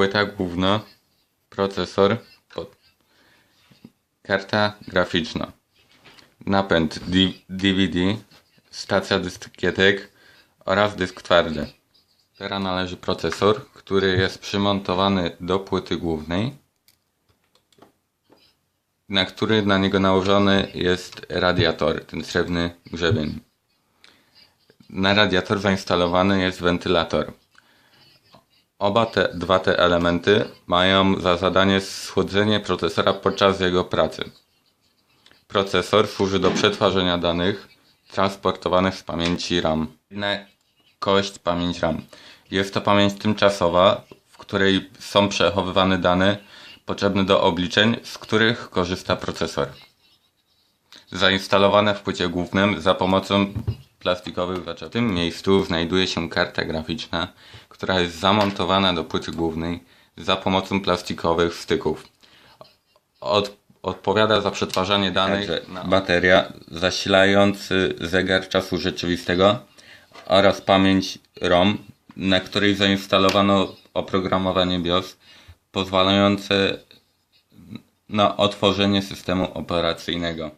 płyta główna, procesor, pod- karta graficzna, napęd DVD, stacja dyskietek oraz dysk twardy. Teraz należy procesor, który jest przymontowany do płyty głównej, na który na niego nałożony jest radiator, ten srebrny grzebień. Na radiator zainstalowany jest wentylator. Oba te dwa te elementy mają za zadanie schłodzenie procesora podczas jego pracy. Procesor służy do przetwarzania danych transportowanych z pamięci RAM. Kość pamięć RAM. Jest to pamięć tymczasowa, w której są przechowywane dane potrzebne do obliczeń, z których korzysta procesor. Zainstalowane w płycie głównym za pomocą plastikowych zaczepów. W tym miejscu znajduje się karta graficzna, która jest zamontowana do płyty głównej za pomocą plastikowych styków. Od, odpowiada za przetwarzanie danych bateria, zasilający zegar czasu rzeczywistego oraz pamięć ROM, na której zainstalowano oprogramowanie BIOS pozwalające na otworzenie systemu operacyjnego.